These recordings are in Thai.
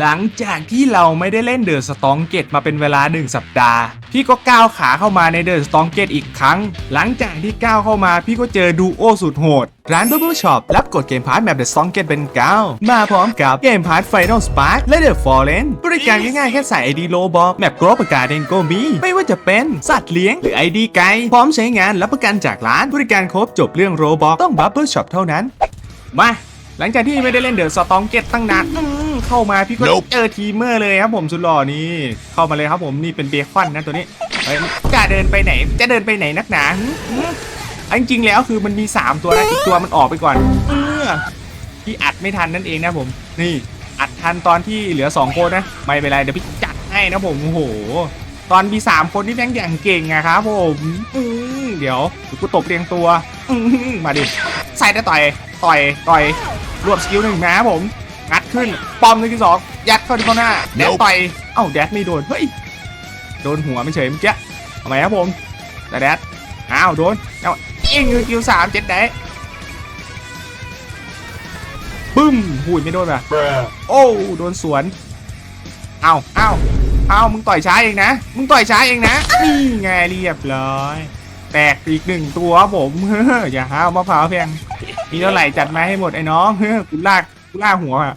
หลังจากที่เราไม่ได้เล่นเดอะสตองเกตมาเป็นเวลา 1 สัปดาห์ พี่ก็ก้าวขาเข้ามาในเดอะสตองเกตอีกครั้ง หลังจากที่ก้าวเข้ามาพี่ก็เจอดูโอสุดโหด ร้านบับเบิลช็อปรับกดเกมพาร์ทแมปเดอะสตองเกตเป็นก้าวมาพร้อมกับเกมพาร์ทไฟนอลสปาร์คและเดอะฟอร์เรนบริการง่ายๆแค่ใส่ไอดีโลบอกแมปกรอบประกาศเองก็มีไม่ว่าจะเป็นสัตว์เลี้ยงหรือไอดีไกด์พร้อมใช้งานรับประกันจากร้านบริการครบจบเรื่องโรบอกต้องบับเบิลช็อปเท่านั้นมา หลังจากที่ไม่ได้เล่นเดอะสตองเก็ตตั้งนานอื้อเข้ามาพี่ก็ Nope เจอทีมเมอร์เลยครับผมสุดหล่อนี่เข้ามาเลยครับผมนี่เป็นเบคอนนะตัวนี้เฮ้ยจะเดินไปไหน จะเดินไปไหนนักหนาหึหึอันจริงๆแล้วคือมันมี 3 ตัวนะอีกตัวมันออกไปก่อนเออพี่อัดไม่ทันนั่นเองนะผม นี่อัดทันตอนที่เหลือ2คนนะไม่เป็นไรเดี๋ยวพี่จัดให้นะผมโอ้โหตอนมี3คนที่แม่งอย่างเก่งอะครับผมอือเดี๋ยวเดี๋ยวกูตบเรียงตัวอื้อหือมาดิใส่ได้ต่อย ต่อยต่อยรวบสกิลหนึ่งนะผมงัดขึ้นปอมหนึ่งที่สองยัดเข้าที่ข้างหน้าแดด Nope ต่อยเอ้าแดดไม่โดนเฮ้ยโดนหัวไม่เฉยเมื่อกี้ทำไมครับผมแต่แดดอ้าวโดนเอ้ายิงสกิลสามเจ็ดแดดบึ้มหุยไม่โดนป่ะ Bruh. โอ้โดนสวนเอ้าเอ้าเอ้ามึงต่อยช้าเองนะมึงต่อยช้าเองนะนี่ไงเรียบร้อยแตกอีกหนึ่งตัวครับผมอย่าห้าวมะพร้าวแพง มีเท่าไหร่จัดมาให้หมดไอ้น้องกูลากกูลากหัวอะ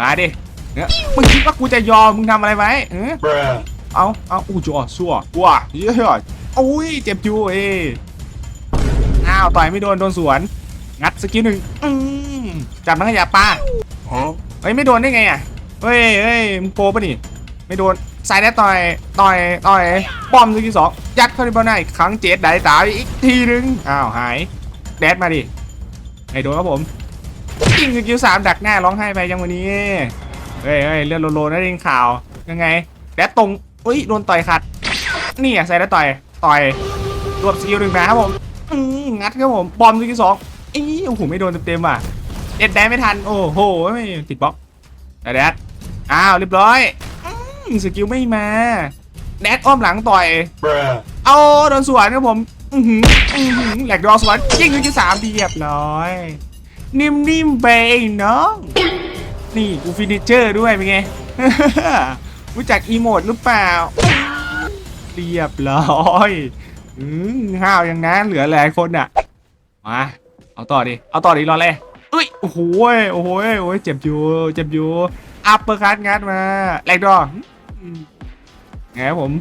มาดิเนี่ยมึงคิดว่ากูจะยอมมึงทำอะไรไว้เออ Bruh. เอาเอาอู้จ่อสั่วว้าเยอะโอ้ยเจ็บจูเอ้อ้าวต่อยไม่โดนโดนสวน งัดสกิลหนึ่งอืมจับนักขยะป้า Huh? เฮ้ยไม่โดนได้ไงอะเฮ้ยเฮ้ยมึงโปรปะนี่ไม่โดนสายแดดต่อยต่อยต่อยปอมสกิลสองยัดเข้าที่เบ้าหน้าอีกครั้งเจ็ดได้ตายอีกทีนึงอ้าวหายแดดมาดิ ไอ้โดนครับผมยิงสกิลสามดักหน้าร้องไห้ไปยังวันนี้ เฮ้ยเฮ้ยเลือดโลๆนะได้ยินข่าว ยังไงแดดตรงอุ้ยโดนต่อยขัด นี่อะใส่แดดต่อย ต่อย รวบสกิลหนึ่งนะครับผมอืมงัดครับผมปอมสกิลสองอีโอ้โหไม่โดนเต็มๆว่ะเด็ดได้ไม่ทัน โอ้โหไม่ติดบล็อกแต่แดดอ้าวเรียบร้อยอืมสกิลไม่มา แดดอ้อมหลังต่อย Bruh. เอาโดนสวนครับผม อือหืออือหือแหลกดอสวนยิงถึงจุดสามเรียบร้อย นิ่มๆไปไอ้น้องนี่กูฟินิเจอร์ด้วยเป็นไง รู้จักอีโมดหรือเปล่า เรียบร้อยอืมห้าวอย่างนั้นเหลือหลายคนอะ มา เอาต่อดิ เอาต่อดิรอเลยเอ้ย โอ้โหยโอ้โหยโอ้ยเจ็บอยู่ เจ็บอยู่ อัปเปอร์คัตงัดมาแหลกดออืมไงผม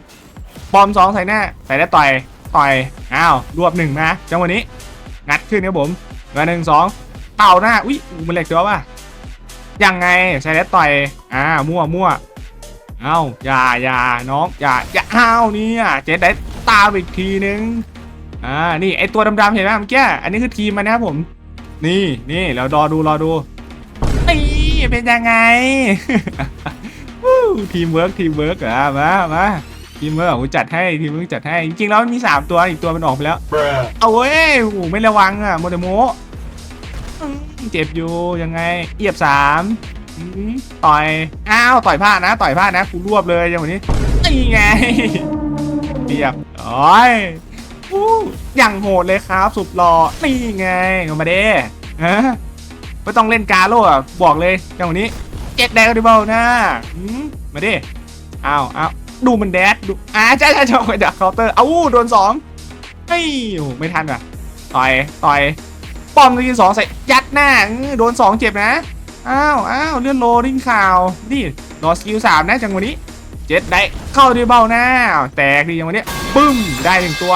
ปอมสองใส่หน้า ใส่ได้ต่อย ต่อย อ้าว รวบหนึ่งนะจังหวะนี้ งัดขึ้นครับผมมาหนึ่งสองเป่าหน้า อุ้ยมันเหล็กตัวป่ะยังไงใส่ได้ต่อย อ่า มั่วมั่วเอ้าอย่าอย่าน้องอย่าอย่าอ้าวเนี่ยเจ๊ได้ตาอีกทีนึง อ่า นี่ไอตัวดำๆเห็นไหมเมื่อกี้ อันนี้คือทีมมันนะครับผม นี่นี่แล้วรอดูรอดูนี่เป็นยังไงทีมเวิร์กทีมเวิร์กอะมามา ทีมเวิร์กผมจัดให้ทีมเวิร์กจัดให้จริงๆแล้วมันมี 3 ตัวอีกตัวมันออกไปแล้ว Bruh. เอาเว้ยโอ้โหไม่ระวังอะโมเดโมอืมเจ็บอยู่ยังไงเอียบสามอืมต่อยอ้าวต่อยพลาดนะ ต่อยพลาดนะกูรวบเลยอย่างวันนี้นี่ไงเรียบโอ้ยอู้อย่างโหดเลยครับ สุดหล่อนี่ไงเอามาเด้ฮะไม่ต้องเล่นกาโล่อะบอกเลยอย่างวันนี้เจ็ดแดงดิเบิลนะอืมมาดิอ้าวอ้าว ดูมันแดดดูอ่าใช่ใช่ใช่ไปดักเคาน์เตอร์เอ้าโดนสองเฮ้ยโอ้ไม่ทันว่ะต่อยต่อยป้อมทีสองใส่ยัดหน้าโดนสองเจ็บนะอ้าวอ้าวเลื่อนโลดิ้งข่าวนี่รอสกิลสามนะจังหวะนี้เจ็ดได้เข้าด้วยเบ้าหน้า แตกดีจังวะนี้ปึ้มได้หนึ่งตัว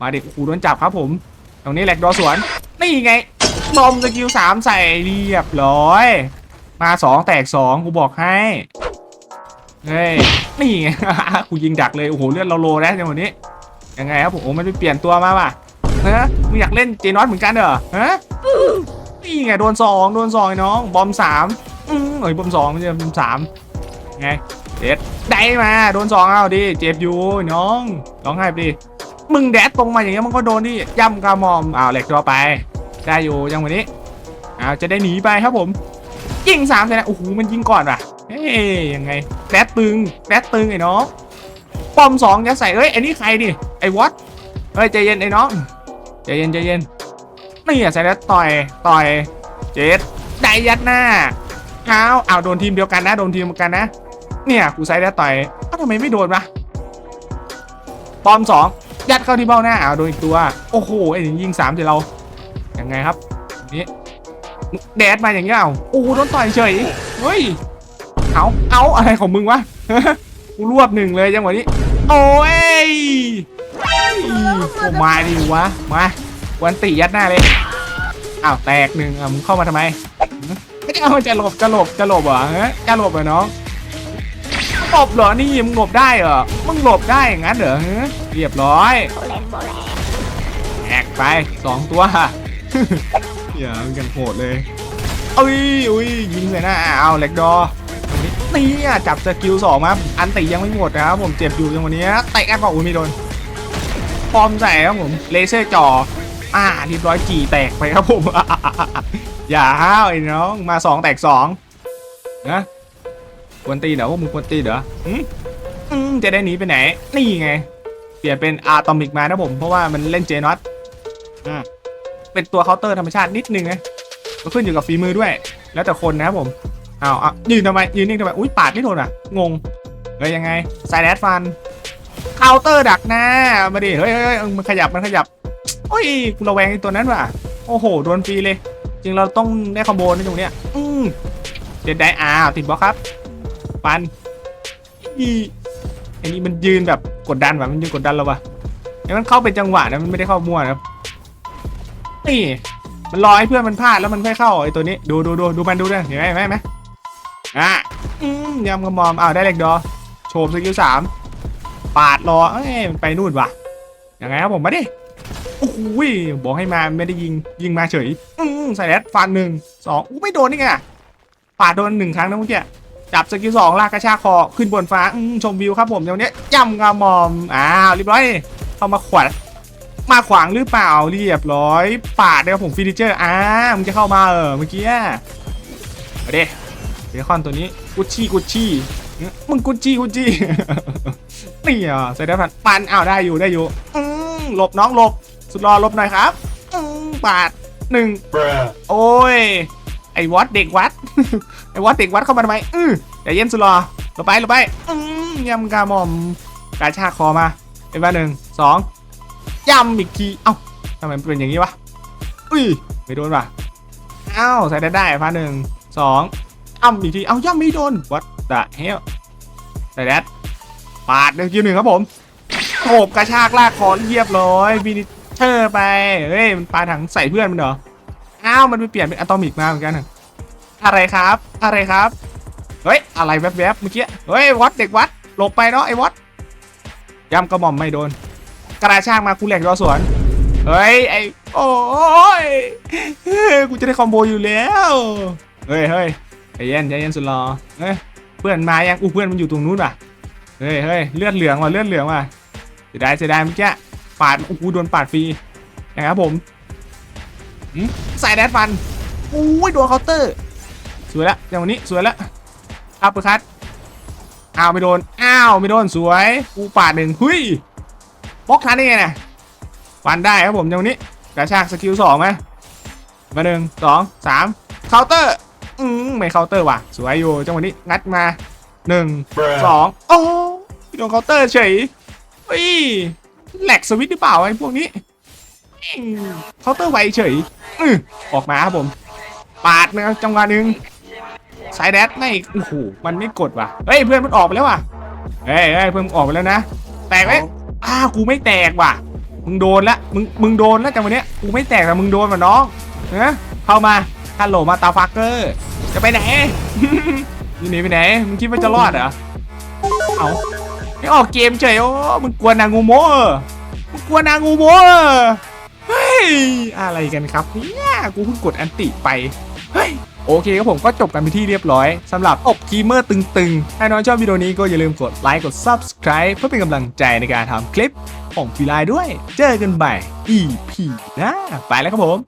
มาเด็กขู่โดนจับครับผม ตรงนี้แหลกดอสวนนี่ไงบอมสกิลสามใส่เรียบร้อย มาสองแตกสองกูบอกให้ เฮ้ยนี่ไง กูยิงดักเลย โอ้โห เลือดเราโลแล้วจังหวะนี้ ยังไงครับผมโอ้มันไปเปลี่ยนตัวมาป่ะฮะมึงอยากเล่นเจนอสเหมือนกันเหรอฮะนี่ไงโดนสองโดนสองไอ้น้อง บอมสามอืมเอ้ยบอมสองไม่ใช่บอมสามไงเด็ดได้มาโดนสองเอาดิเจ็บอยู่น้องร้องไห้ไปดิมึงแดดตรงมาอย่างเงี้ยมันก็โดนดิย่ำกระมอมอ้าวเหล็กตัวไป ได้อยู่ยังวันนี้อ้าวจะได้หนีไปครับผมยิงสามเลยนะโอ้โหมันยิงก่อนว่ะ เฮ้ยยังไงแดดตึงแดดตึงไอ้น้องปอมสองจะใส่เอ้ยไอ้นี่ใครดิไอ้วอตเฮ้ยใจเย็นไอ้น้องใจเย็นใจเย็นนี่อะใส่แล้วต่อยต่อยเจ็ดได้ยัดหน้าเอ้าวอ้าโดนทีมเดียวกันนะโดนทีมเดียวกันนะ เนี่ยกูไซด์ได้ต่อยเอ้าทำไมไม่โดนวะปอมสองยัดเข้าที่เบ้าหน้าเอาโดนอีกตัวโอ้โหไอ้นี่ยิงสามเดี๋ยวเรายังไงครับนี่แดดมาอย่างเงี้ยเอาโอ้โหโดนต่อยเฉยเฮ้ย เอาเอาอะไรของมึงวะ กูรวบหนึ่งเลยจังหวะนี้ โอ้ยโอ้มาดิวะ มาวันติยัดหน้าเลย อ้าวแตกหนึ่งอะมึงเข้ามาทำไมไม่เอาจะหลบจะหลบจะหลบเหรอฮะจะหลบเหรอน้องหลบเหรอ นี่มึงหลบได้เหรอ มึงหลบได้อย่างนั้นเหรอเรียบร้อยแอกไปสองตัวอย่ามันกันโหดเลยอุ้ยอุ้ยยิงเลยนะ เอาเล็กดอ นี่อะจับสกิลสองมาอันติยังไม่หมดนะครับผมเจ็บอยู่จังวันนี้เตะกันก่อนอุ้ยไม่โดนปอมใส่ครับผมเลเซอร์จ่ออ่าเรียบร้อยจีแตกไปครับผมอย่าห้าวไอ้น้องมาสองแตกสองนะกวนตีเหรอพวกมึงกวนตีเหรออืมอืมจะได้หนีไปไหน นี่ไง เปลี่ยนเป็นอะตอมิกมานะผมเพราะว่ามันเล่นเจนอตอ่าเป็นตัวเคาน์เตอร์ธรรมชาตินิดนึงนะมันขึ้นอยู่กับฝีมือด้วย แล้วแต่คนนะครับผม อ้าวอะยืนทำไมยืนนิ่งทำไมอุ้ยปาดไม่โดนอะงงเฮ้ยยังไงสายแดดฟันเคาน์เตอร์ดักหน้ามาดิเฮ้ยเฮ้ยมันขยับมันขยับโอ้ยกูระแวงไอ้ตัวนั้นว่ะโอ้โหโดนฟรีเลย จริงเราต้องได้คอมโบในตรงเนี้ยอืมเด็ดได้อ้าวติดบล็อกครับปันอีไอ้นี่มันยืนแบบกดดันว่ะมันยืนกดดันเราว่ะไอ้มันเข้าเป็นจังหวะนะมันไม่ได้เข้ามั่วนะนี่มันรอให้เพื่อนมันพลาดแล้วมันค่อยเข้าไอ้ตัวนี้ ดูดูดูดูมันดูด้วยเห็นไหมเห็นไหมเห็นไหม อะอืมยำกระมอมอ้าวได้เล็กดอโฉบสกิลสามปาดรอเอ้ยมันไปนู่นว่ะยังไงครับผมมาดิโอ้โหบอกให้มาไม่ได้ยิงยิงมาเฉยอืมใส่แรดฟันหนึ่งสองอู้ไม่โดนนี่ไงปาดโดนหนึ่งครั้งนะเมื่อกี้จับสกิลสองลากกระชากคอขึ้นบนฟ้าอืมชมวิวครับผมเดี๋ยวนี้ยำกระหมอมอ้าวเรียบร้อยเข้ามาขวัดมาขวางหรือเปล่าเรียบร้อย ปาดนะครับผมฟินิเจอร์อ้ามึงจะเข้ามาเออเมื่อกี้มาดิ เบคอนตัวนี้กุชชี่กุชชี่มึงกุชชี่กุชชี่นี่อะใส่ได้พันปันอ้าวได้อยู่ได้อยู่อืมหลบน้องหลบ สุดรอหลบหน่อยครับอืมปาดหนึ่ง Bruh. โอ้ยไอ้วัดเด็กวัดไอ้วัดเด็กวัดเข้ามาทำไมอือแต่เย็นสุดรอหลบไปหลบไปอืมยำกาหม่อมกาชากคอมาเป็นว่าหนึ่งสองยำอีกทีเอ้าทำไมมันเป็นอย่างนี้วะอุ้ยไม่โดนว่ะเอ้าใส่ได้ได้พาหนึ่งสอง อ้ำอีกทีเอาย่ำไม่โดนวัดดะเฮลใส่แดดปาดหนึ่งคิวหนึ่งครับผมโขบกระชากลากคอเรียบร้อยวินิเชอร์ไปเฮ้ยมันปาถังใส่เพื่อนมันเหรออ้าวมันไปเปลี่ยนเป็นอะตอมิกมาเหมือนกันอะอะไรครับ อะไรครับเฮ้ยอะไรแวบๆเมื่อกี้เฮ้ยวัดเด็กวัดหลบไปเนาะไอ้วัดย่ำกระหม่อมไม่โดน กระชากมากูแหลกรอสวนเฮ้ยไอ้โอ้ยเฮ้ยกูจะได้คอมโบอยู่แล้วเฮ้ยเฮ้ย เย็นใจเย็นสุดรอเฮ้ยเพื่อนมายังอู้เพื่อนมันอยู่ตรงนู้นว่ะเฮ้ยเฮ้ยเลือดเหลืองว่ะเลือดเหลืองว่ะเสียดายเสียดายเมื่อกี้ปาดอู้โดนปาดฟรีนะครับผมใส่แดดฟันอุ้ยโดนเคาน์เตอร์สวยละอย่างวันนี้สวยละอัปเปอร์คัตอ้าวไม่โดนอ้าวไม่โดนสวยกูปาดหนึ่งหุยบล็อกทันได้ไงเนี่ยฟันได้ครับผมอย่างวันนี้กระชากสกิลสองไหมมาหนึ่งสองสามเคาน์เตอร์ ไม่เคาน์เตอร์ว่ะ สวยอยู่จังหวะนี้งัดมาหนึ่ง Bruh. สองโอ้โดนเคาน์เตอร์เฉยเฮ้ยแหลกสวิตช์หรือเปล่าไอ้พวกนี้แม่งเคาน์เตอร์ไวเฉยอือออกมาครับผม ปาดนะครับจังหวะหนึ่งสายแดดไม่โอ้โหมันไม่กดว่ะเฮ้ยเพื่อนมันออกไปแล้วว่ะเฮ้ยเฮ้ยเพื่อนมันออกไปแล้วนะแตกไหมอ้าวกูไม่แตกว่ะ มึงโดนละมึงมึงโดนแล้วจังหวะเนี้ยกูไม่แตกแต่มึงโดนว่ะน้องนะเข้ามาฮัลโหลมาตาฟักเกอร์ จะไปไหนอยู่หนีไปไหน มึงคิดว่าจะรอดเหรอ เอาไม่ออกเกมเฉยโอ้ มึงกลัวนางงูโมเหรอมึงกลัวนางงูโมเหรอเฮ้ย อะไรกันครับเนี่ยกูเพิ่งกดอันติไป เฮ้ยโอเคครับผมก็จบกันไปที่เรียบร้อยสำหรับอบคีเมอร์ตึงๆ ถ้าน้องชอบวิดีโอนี้ก็อย่าลืมกดไลค์กด Subscribe เพื่อเป็นกำลังใจในการทำคลิปของฟีไลน์ด้วย เจอกันใหม่ EP หน้าไปแล้วครับผม